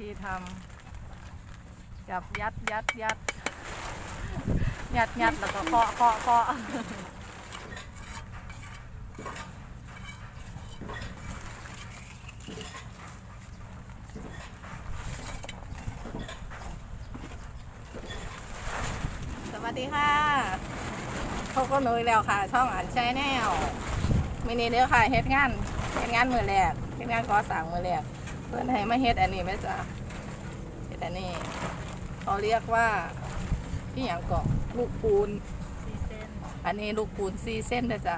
ธีทำจับยัดยัดยัดยัดยัดแล้วก็เคาะเคาะเคาะสวัสดีค่ะเขาก็นุยแล้วค่ะ ช่องอ่านใช้แนวมินิเด้อค่ะเฮ็ดงานเฮ็ดงานมือแรกเฮ็ดงานก่อสร้างมือแรก เพื่อนให้มาเฮ็ดอันนี้ไหมจ๊ะเฮ็ดอันนี้เขาเรียกว่าที่อย่างก่อลูกปูนสี่เส้นอันนี้ลูกปูนสี่เส้นนะจ๊ะ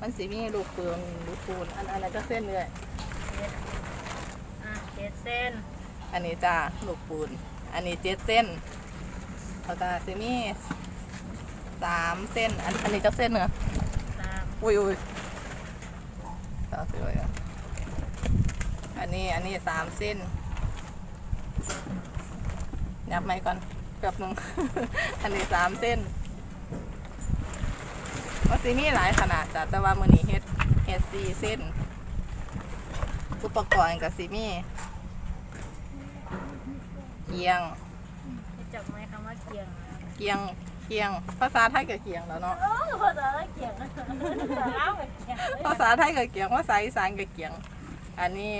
มันสีมีลูกปูนลูกปูนอันอันนั้นก็เส้นเลยเจ็ดอะเจ็ดเส้น อันนี้จ้าลูกปูน อันนี้เจ็ดเส้นเขาจะสีมีสามเส้น อันอันนี้ก็เส้นเหรอสามอุ้ยอุ้ยต่อสวยอะ อันนี้อันนี้สามเส้น ยับไหมก่อนแป๊บหนึงอันนี้สามเส้นมันสีมีหลายขนาดจ้ะแต่ว่ามือนี้เฮ็ดเฮ็ดสี่เส้น อุปกรณ์กับสีมีเกียงรู้จักไหมคำว่าเกียงนะเกียงเกียง ภาษาไทยกับเกียงแล้วเนาะโอ้ภาษาเกียงนะเล่าเกียงภาษาไทยกับเกียงภาษาอีสานกับเกียง อันนี้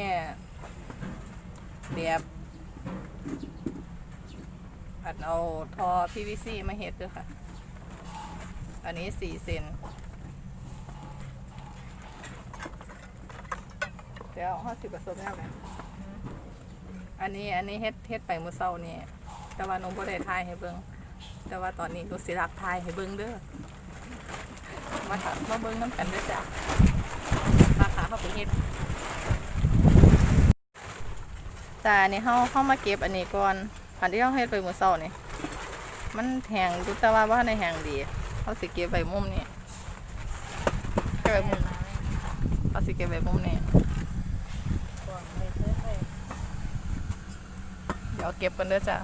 แบบอัดเอาทอ PVC มาเฮ็ดด้วยค่ะ อันนี้สี่เซนเดี๋ยวห้าสิบผสมแล้วไหมอันนี้อันนี้เฮ็ดเฮ็ดไปมือเช้านี่แต่ว่าหนูบ่ได้ทายให้เบิ่งแต่ว่าตอนนี้หนูสิรักทายให้เบิ่งเด้อมาถามมาเบิ่งน้ำกันเด้อจ้ะราคาเขาไปเฮ็ด จ่านี่เขาเข้ามาเก็บอันนี้ก่อนผ่านที่เขาเฮ็ดไปมื้อเช้านี่มันแห้งดูแต่ว่าว่าในแห้งดีเขาสิเก็บไว้มุมนี้เก็บไว้มุมเขาสิเก็บไว้มุมนี้กวางเลยเพื่อนเดี๋ยวเก็บกันเด้อจ้า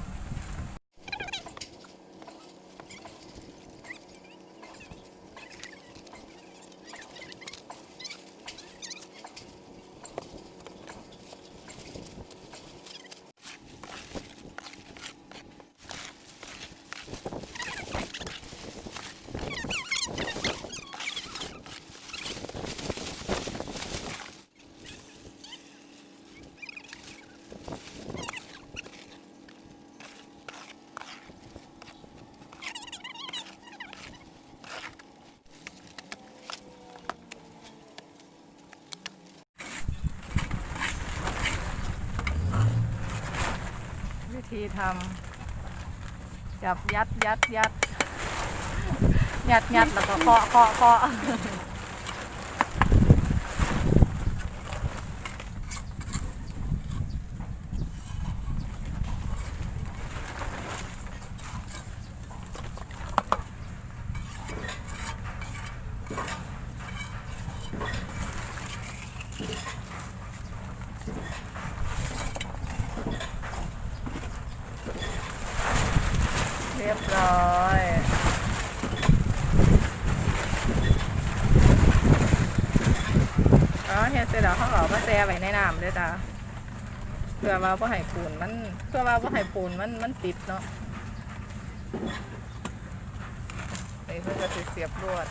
ทำจับยัดยัดยัดยัดยัดแล้วก็เคาะเคาะเคาะ เรียบร้อยอ๋อเฮ็ดเสร็จ แล้วเขาก็เอามาแช่ไว้ในน้ำเลยจ้ะเพื่อว่าบ่ให้ปูนมันเพื่อว่าบ่ให้ปูนมันมันติดเนาะนี่เพื่อจะสิดเสียบลวด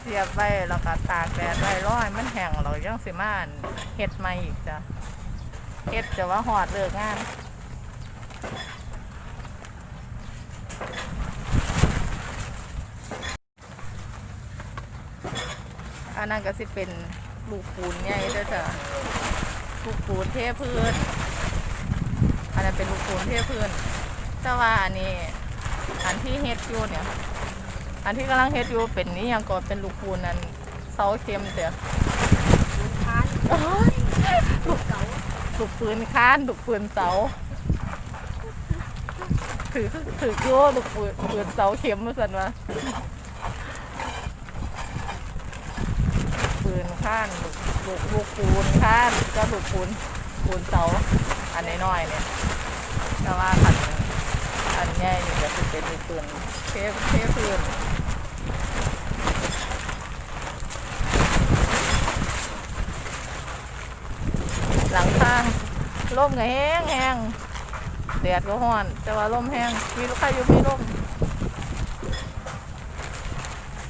เสียบไว้แล้วก็ตากแดดไว้ร้อยมันแห้งเรายังสิมานเฮ็ดใหม่อีกจ้ะเฮ็ดจะว่าหอดเลิกงาน อันนั้นก็สิเป็นลูกปูนใหญ่เด้อจ้ะลูกปูนเทพื้น อันนั้นเป็นลูกปูนเทพื้นแต่ว่าอันนี้อันที่เฮ็ดอยู่เนี่ยอันที่กำลังเฮ็ดอยู่เป็นนี่ยังก็เป็นลูกปูนนั่นเสาเข็มเด้อลูกค้าโอ้ยลูกเก๋าลูกปืนค้านลูกปืนเสาถือถือโย่ลูกปืนปืนเสาเข็มมาสั่นวะปืน ข้านลูกลูกลูกปูนข้านก็ลูกปูนปูนเสาอันน้อยๆเนี่ยแต่ว่าขันอันใหญ่นี่ก็จะเป็นมีปืนเทเทพื้นหลังคาร่มก็แห้งแห้งแดดก็ร้อน แต่ว่าร่มแห้งมีลูกค้าอยู่มีร่ม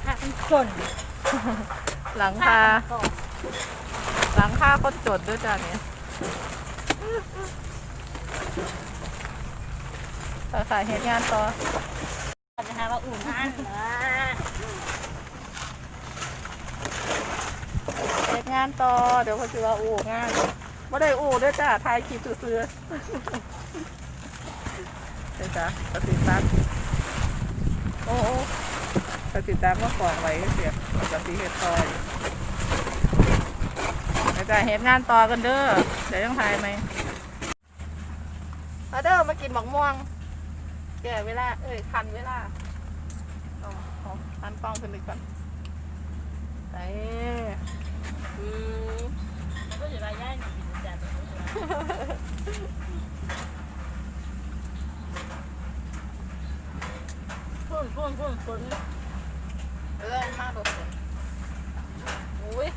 หักคน หลังคาก่อนหลังคาคนจดด้วยจ้ะเนี่ยไปขายเหตุงานต่อนะคะว่าอุ่นนั่นนะเหตุงานต่อ เดี๋ยวเขาจะว่าอู่งานไม่ได้อู่ด้วยจ้ะถ่ายคลิปซื้อๆเดี๋ยวจ้ะกระติตักโอ้โอ้ กระติตักเมื่อก่อนไว้เสียกระติเหตุต่ออยู่เดี๋ยวจ้ะเหตุงานต่อกันเด้อ เดี๋ยวต้องถ่ายไหมมาเด้อมากินหมกม่วง แก่เวลา เอ้ยคันเวลาเอาเอาคันกล้องขึ้นอีกก่อนไปอืมก็จะมาย่ายหนึ่งกินจัดพุ่นพุ่นพุ่นพุ่น เออมากเลยอุ้ย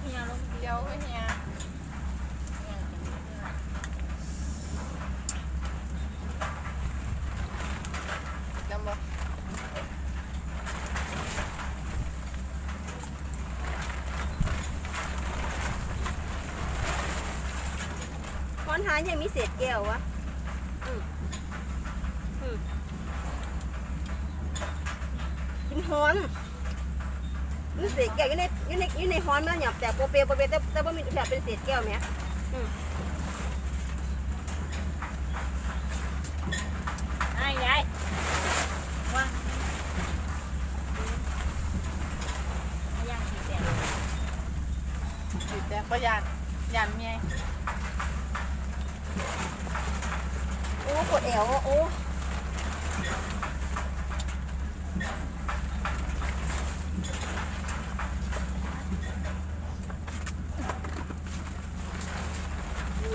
เฮียลงเดียวเฮียจำบ่คอนหายังมีเศษแก้ววะอืมอืม กินฮอนนี่เศษแก้วอยู่ในอยู่ในอยู่ในฮอนมันหยับแต่โปเปโปเปแต่แต่ว่ามีแบบเป็นเศษแก้วไหมอืมอ้ยายว่างย่างสีแดง ติดแต่ก็ยานยานเมีย โอ้ปวดแอวอะโอ้เอ้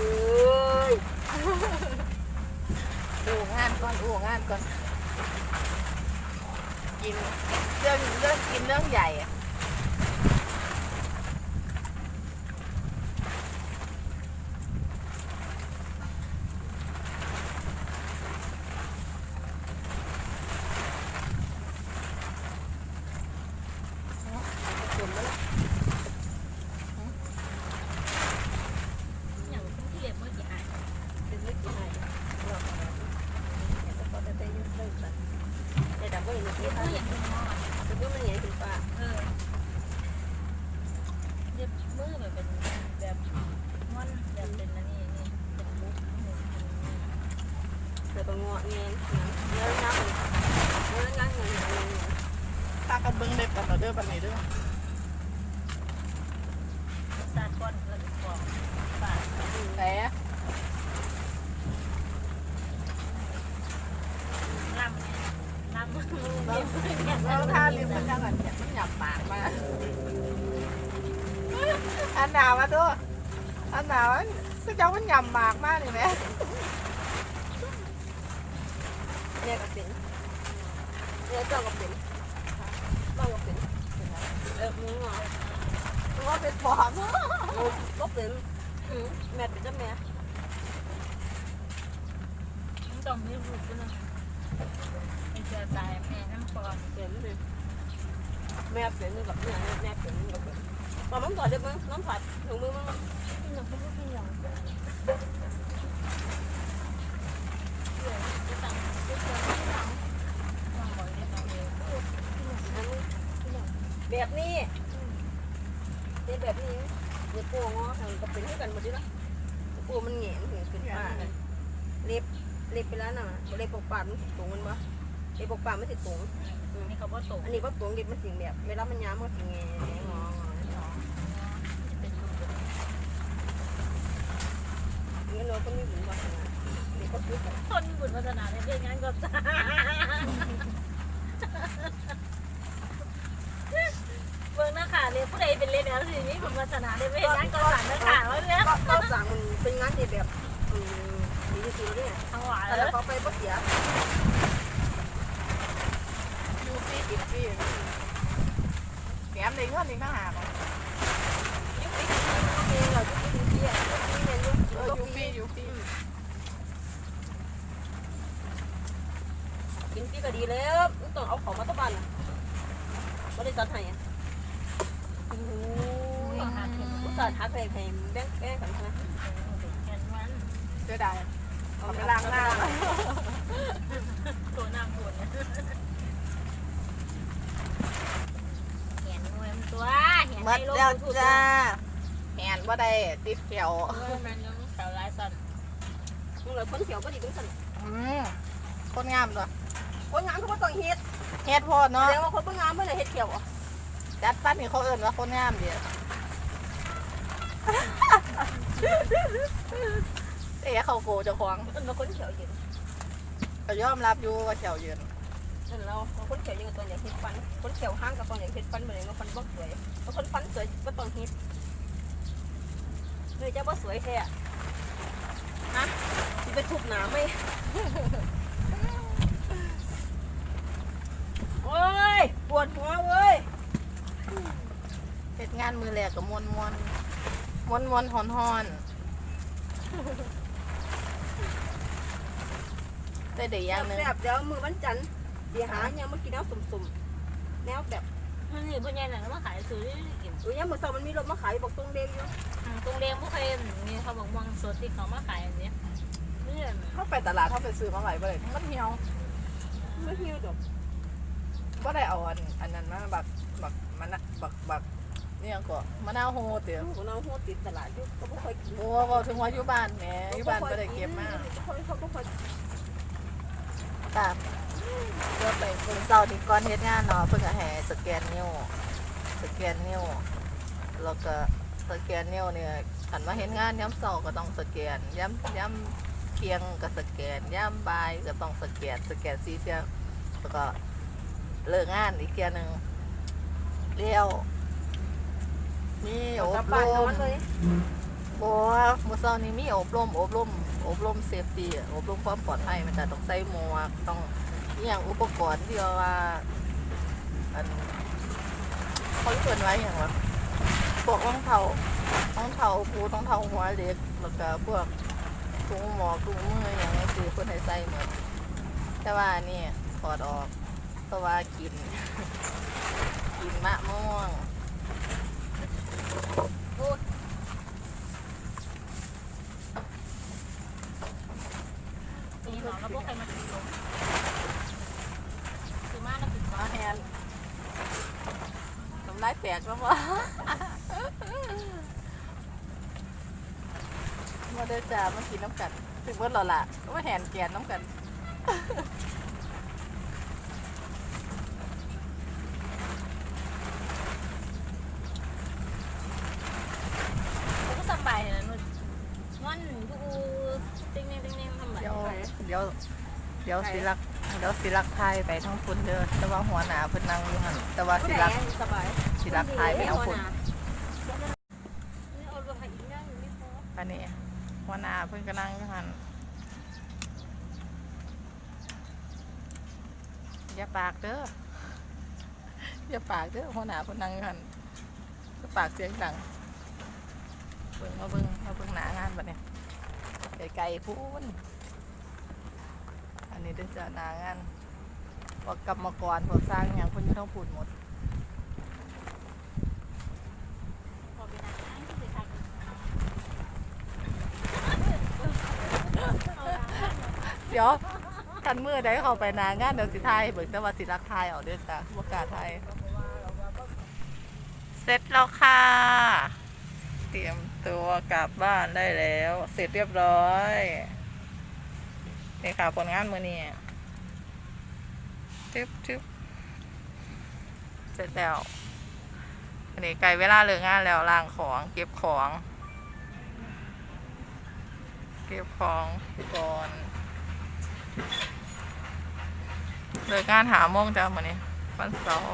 ย อู่งานก่อนอู่งานก่อน กินเรื่อง เรื่องกินเรื่องใหญ่อะจุ่มแล้วล่ะ อย่างที่เรียกเมื่อกี้อะ เป็นไม่กี่ไงเราเอามาแต่พอจะได้ยุ่งเรื่องกันแต่ดับเบิลนี่ เรียก ค่ะ เมื่ออย่างที่มอ แต่ก็มันใหญ่ถึงปาก เออเรียบมือแบบเป็นแบบม่อนแบบเป็นอันนี้นี่เป็นบุ๊ก แต่ก็งอเงี้ยเนื้อน้ำเนื้อน้ำเงี้ยเงี้ยตากันเบิ้งเล็บกันเอาเด้อบันนี้เด้อซาดก้อนแล้วก็กรอบปาดไหนอะลำเนี่ยลำมือเราทาลิ้มมันยังอันเนี่ยมันหยับปากมาอันหนาวมาตัวอันหนาวมันเจ้ามันหยับปากมากเลยไหม เนี่ยก็เป็นเนี่ยเจ้าก็เป็นเจ้าก็เป็นเออมึงเหรอว่าเป็นปอบก็เป็นแม่เป็นเจ้าแม่มันต้องมีรูปด้วยนะไอ้เจ้าตายแม่น้ำปอนเป็นเลยแม่เป็นกับเนี่ยแม่เป็นกับเป็นตอนมันถอดเดี๋ยวมึงน้องถอดถุงมือมึงพี่น้องพี่ลูกพี่น้องเดี๋ยวจะตั้งจะเจอพี่น้องวางบ่อยได้ตรงนี้ แบบนี้เป็นแบบนี้เดี๋ยวโป้งอทางก็เป็นให้กันหมดดิละโป้มันแหงถึงขึ้นฟ้าเล็บเล็บไปแล้วน่ะเล็บปกปากมันติดตรงมันปะเล็บปกปากมันติดตรงนี่เขาบ่ตกอันนี้ก็ตรงเล็บมันสิงแบบเวลามันย้ำมันสิงแงงองอเป็นรูปเงี้ยเราก็มีบุญวาสนาเล็บก็คือกันคนบุญพัฒนาในเรื่องงานก็จ้า เบิ่งนะค่ะเลยผู้ใดเป็นเล่นแล้วสินี่บุญพัฒนาในเรื่องงานก็สั่งนะค่ะว่าเรื่องก็ก็สั่งมันเป็นงานที่แบบอืมดีที่ปีแล้วเนี่ยทั้งหวานแต่แล้แล้ววเขาไปบ่เสียยูฟี่กินฟรีแถมได้เงินอีกต่างหากยุคนี้เองเรายุคนี้เสียยุคนี้เนี่ยยุคเออยูฟี่ยูฟี่กินปีก็ดีแล้วต้องเอาของมาตะบันบริษัทให้โอ้ย อุตส่าห์ทักให้ให้แบ่งแบ่งกันใช่ไหมแขนมันเสียดายเอาไปล้างหน้าตัวหน้าปวดเนี่ยแขนมวยมันตัวแขนหมดแล้วจ้าแหนว่าได้ติดเขียวมันยังแถวลายสัตว์มึงเลยคนเขียวก็ดีเป็นสันอืมคนงามตัวคนงามก็บ่ต้องเฮ็ดเฮ็ดพดเนาะแสดงว่าคนบ่งามเมื่อไหร่เฮ็ดเขียวอะ จัดปั้นนี่เขาเอิ้นว่าคนงามเดียวเอ๊ะเขาโกเจ้าของมันมาคนเขียวยืนก็ยอมรับอยู่ว่าเขียวยืนนั่นเราคนเขียวยืนตัวอยากเฮ็ดฟันคนเขียวห้างกับตัวอยากเฮ็ดฟันเหมือนว่าฟันบ่สวยเพราะคนฟันสวยก็ต้องเฮ็ดเลยจะบ่สวยแท้ฮะสิไปทุบหนาไหมโอ้ยปวดหัวเว้ย เฮ็ดงานมือแรกก็มวนมวนมวนมวนหอนหอนได้เดี๋ยวอย่างหนึงแบบเดี๋ยวมือวันจันทร์เดี๋ยวหาเนี่ยมากินน้ำสุ่มๆแนวแบบมันนี่พ่อใหญ่หนังมาขายซื้อได้กินอุ้ยยามมื้อเช้ามันมีรถมาขายบอกตรงเดงอยู่ตรงเรียงพวกเคยมีเขาบอกมองสดที่เขามาขายอันนี้นี่เข้าไปตลาดเข้าไปซื้อมาไหวบ่เลยมันเหี่ยวไม่หิวดอกบ่ได้เอาอันอันนั้นมาบักบัก มันนะบักบักนี่ยังก็มะนาวโฮเตียวของเราหัวติดตลาดอยู่ก็บ่ค่อยกินโอ้บ่ถึงว่าอยู่บ้านแหมอยู่บ้านบ่ได้เก็บมาเขาเขาบ่ค่อยตามเดี๋ยวไปคนเศร้าที่ก่อนเฮ็ดงานเนาะเพิ่นก็ให้สแกนนิ้วสแกนนิ้วแล้วก็สแกนนิ้วเนี่ยคันว่าเฮ็ดงานยามเช้าก็ต้องสแกนยามยามเที่ยงก็สแกนยามบ่ายก็ต้องสแกนสแกนสีเที่ยงแล้วก็เลิกงานอีกเที่ยหนึง เลี้ยวมีอกลับรบ้านนอมนเลยบ่มื้อเช้านี้มีอบรมอบรมอบรมเซฟตี้อบรมความปลอดภัยมันจะต้องใส่หมวกต้องอหย่างอุปกรณ์ที่ว่าอันเขาเปิดไว้อย่างว่าพวกรองเท้ารองเท้าปูรองเท้าหัวเล็กแล้วก็พวกถุงหมอกถุงมืออย่างนี้คือคนให้ใส่หมดแต่ว่าอันนี่ถอดออกเพราะว่ากิน กินมะม่วงตีหนอนแล้วพวกใครมากินลงคือมากแล้วคือมาแฮนน้ำลายแตกแล้ววะมาเด้อจ้ามากินน้ำกัน ถึงเมื่อเราละมาแหนแกนน้ำกัน เขาก็สบายนะนุ่นมันดูติ๊งเน่งติ๊งเน่งทำแบบ เดี๋ยวเดี๋ยวเดี๋ยวสิรักเดี๋ ยวสิรักทยไปทั้งคุณเด้อแต่ว่าหัวหนาเพิ่นนั่งอยู่หันแต่ว่าสิรักสบายสิรักทยไปเอาคุณนี่เอาลงให้อีกอย่างไม่พออันนี้หัวหนาเพิ่นก็นั่งอยู่หันอย่าปากเด้ออย่าปากเด้อหัวหนาเพิ่นนั่งอยู่หันอย่าปากเสียงดังเบิ่งมาเบิ่งมาเบิ่งหนางานบัดเนี่ยไกลๆพูน อันนี้เด้อจ้ะหนางานพวกกรรมกรพวกสร้างหยังเพิ่นอยู่ทั้งพูนหมดเดี๋ยวทันมือได้เข้าไปนางานเดี๋ยวสิไทยเบิ่งแต่ว่าสิรักทยเอาเด้อจ้ะบ่กล้าทยเสร็จแล้วค่ะ เตรียมตัวกลับบ้านได้แล้ว เสร็จเรียบร้อย นี่ค่ะผลงานมือนี้จึ๊บจึ๊บเสร็จแล้วอันนี้ใกลเวลาเลิกงานแล้วล้างของ เก็บของ เก็บของก่อนเลิกงานหาโมงจ้ามือนี้วันเสาร์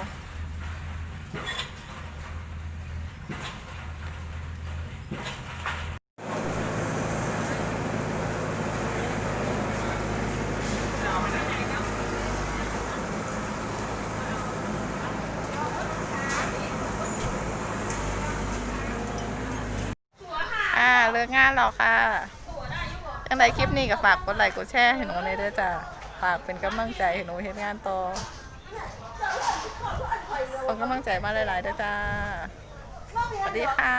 านหรอกค่ะยังไงคลิปนี้ก็ฝากกดไลค์กดแชร์ให้หนูเลยด้วยจ้ะฝากเป็นกำลังใจให้หนูเห็นงานต่อคนกำลังใจมาหลายๆด้วยจ้าสวัสดีค่ะ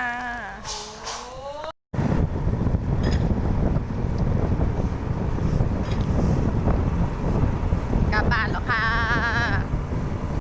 กลับบ้านหรอค่ะ